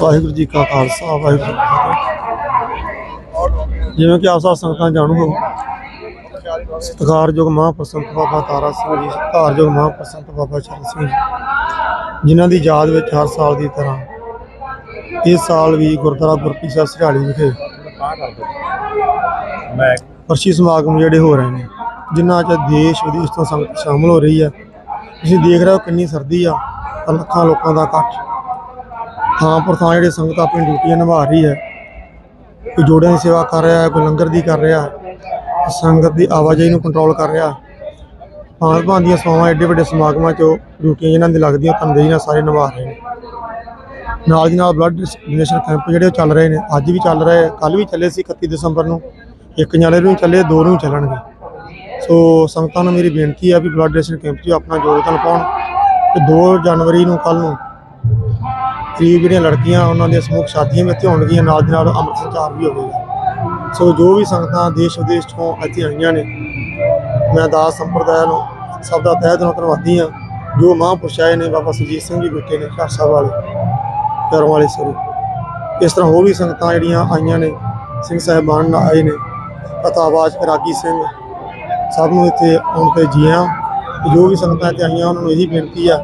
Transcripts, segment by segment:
ਵਾਹਿਗੁਰੂ ਜੀ ਕਾ ਖਾਲਸਾ, ਵਾਹਿਗੁਰੂ ਜੀ ਕੀ ਫਤਿਹ। ਜਿਵੇਂ ਕਿ ਆਪ ਸਭ ਸੰਗਤਾਂ ਜਾਣੂ ਹੋ, ਸਤਿਕਾਰਯੋਗ ਮਹਾਂਪ੍ਰਸੰਤ ਬਾਬਾ ਤਾਰਾ ਸਿੰਘ ਜੀ, ਸਤਿਕਾਰਯੋਗ ਮਹਾਂਪ੍ਰਸੰਤ ਬਾਬਾ ਚਰਨ ਸਿੰਘ ਜੀ, ਜਿਨ੍ਹਾਂ ਦੀ ਯਾਦ ਵਿੱਚ ਹਰ ਸਾਲ ਦੀ ਤਰ੍ਹਾਂ ਇਸ ਸਾਲ ਵੀ ਗੁਰਦੁਆਰਾ ਗੁਰਪ੍ਰੀਤ ਸਾਹਿਬ ਸਿਹਾਲੀ ਵਿਖੇ ਮੈਂ ਸਮਾਗਮ ਜਿਹੜੇ ਹੋ ਰਹੇ ਨੇ, ਜਿਨ੍ਹਾਂ 'ਚ ਦੇਸ਼ ਵਿਦੇਸ਼ ਤੋਂ ਸੰਗਤ ਸ਼ਾਮਲ ਹੋ ਰਹੀ ਹੈ। ਤੁਸੀਂ ਦੇਖ ਰਹੇ ਹੋ ਕਿੰਨੀ ਸਰਦੀ ਆ ਤਾਂ ਲੱਖਾਂ ਲੋਕਾਂ ਦਾ ਇਕੱਠ। ਥਾਂ ਪਰ ਥਾਂ ਜਿਹੜੇ ਸੰਗਤ ਆਪਣੀ ਡਿਊਟੀਆਂ ਨਿਭਾ ਰਹੀ ਹੈ। ਕੋਈ ਜੋੜਿਆਂ ਦੀ ਸੇਵਾ ਕਰ ਰਿਹਾ ਹੈ ਕੋਈ ਲੰਗਰ ਦੀ ਕਰ ਰਿਹਾ ਸੰਗਤ ਦੀ ਆਵਾਜਾਈ ਨੂੰ ਕੰਟਰੋਲ ਕਰ ਰਿਹਾ। ਭਾਂਤ ਭਾਂਤ ਦੀਆਂ ਸੇਵਾਵਾਂ ਐਡੇ ਵੱਡੇ ਸਮਾਗਮਾਂ 'ਚ ਡਿਊਟੀਆਂ ਜਿਨ੍ਹਾਂ ਦੀ ਲੱਗਦੀਆਂ ਤਨਦੇਹੀ ਨਾਲ ਸਾਰੇ ਨਿਭਾ ਰਹੇ ਨੇ। ਨਾਲ ਦੀ ਨਾਲ ਬਲੱਡ ਡੋਨੇਸ਼ਨ ਕੈਂਪ ਜਿਹੜੇ ਉਹ ਚੱਲ ਰਹੇ ਨੇ, ਅੱਜ ਵੀ ਚੱਲ ਰਹੇ ਕੱਲ ਵੀ ਚੱਲੇ ਸੀ 31 ਦਸੰਬਰ ਨੂੰ। ਇੱਕ ਜਾਲੇ ਨੂੰ ਚੱਲੇ, ਦੋ ਨੂੰ ਚੱਲਣਗੇ। ਸੋ ਸੰਗਤਾਂ ਨੂੰ ਮੇਰੀ ਬੇਨਤੀ ਹੈ ਵੀ ਬਲੱਡ ਡੋਨੇਸ਼ਨ ਕੈਂਪ 'ਚ ਆਪਣਾ ਯੋਗਦਾਨ ਪਾਉਣ ਤੇ 2 ਜਨਵਰੀ ਨੂੰ ਕੱਲ ਨੂੰ ਗਰੀਬ ਜਿਹੜੀਆਂ ਲੜਕੀਆਂ ਉਹਨਾਂ ਦੀਆਂ ਸਮੂਹ ਸ਼ਾਦੀਆਂ ਵੀ ਇੱਥੇ ਹੋਣਗੀਆਂ ਨਾਲ ਦੀ ਨਾਲ ਅੰਮ੍ਰਿਤ ਸੰਚਾਰ ਵੀ ਹੋਵੇਗਾ। ਸੋ ਜੋ ਵੀ ਸੰਗਤਾਂ ਦੇਸ਼ ਵਿਦੇਸ਼ ਤੋਂ ਇੱਥੇ ਆਈਆਂ ਨੇ, ਮੈਂ ਦਾਸ ਸੰਪਰਦਾਇ ਨੂੰ, ਸਭ ਦਾ ਤਹਿ ਦਿਲੋਂ ਧੰਨਵਾਦੀ ਹਾਂ। ਜੋ ਮਹਾਂਪੁਰਸ਼ ਆਏ ਨੇ, ਬਾਬਾ ਸੁਰਜੀਤ ਸਿੰਘ ਜੀ ਬੈਠੇ ਨੇ, ਘਰ ਸਾਹਿਬ ਵਾਲੇ, ਘਰੋਂ ਵਾਲੇ ਸੋਰੀ। ਇਸ ਤਰ੍ਹਾਂ ਹੋਰ ਵੀ ਸੰਗਤਾਂ ਜਿਹੜੀਆਂ ਆਈਆਂ ਨੇ, ਸਿੰਘ ਸਾਹਿਬਾਨ ਨਾਲ ਆਏ ਨੇ ਪਤਾਵਾਜ ਰਾਗੀ ਸਿੰਘ, ਸਭ ਨੂੰ ਇੱਥੇ ਆਉਣ ਤੇ ਜੀਆਂ ਜੋ ਵੀ ਸੰਗਤਾਂ ਇੱਥੇ ਆਈਆਂ, ਉਹਨਾਂ ਨੂੰ ਇਹੀ ਬੇਨਤੀ ਆ,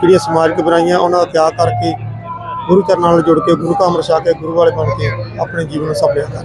ਜਿਹੜੀਆਂ ਸਮਾਜਿਕ ਬੁਰਾਈਆਂ, ਉਹਨਾਂ ਦਾ ਤਿਆਗ ਕਰਕੇ ਗੁਰੂ ਚਰਨਾਂ ਨਾਲ ਜੁੜ ਕੇ, ਗੁਰੂ ਕਾ ਅੰਮ੍ਰਿਤ ਛਕ ਕੇ, ਗੁਰੂ ਵਾਲੇ ਬਣ ਕੇ ਆਪਣੇ ਜੀਵਨ ਨੂੰ ਸਫਲਿਆ ਕਰ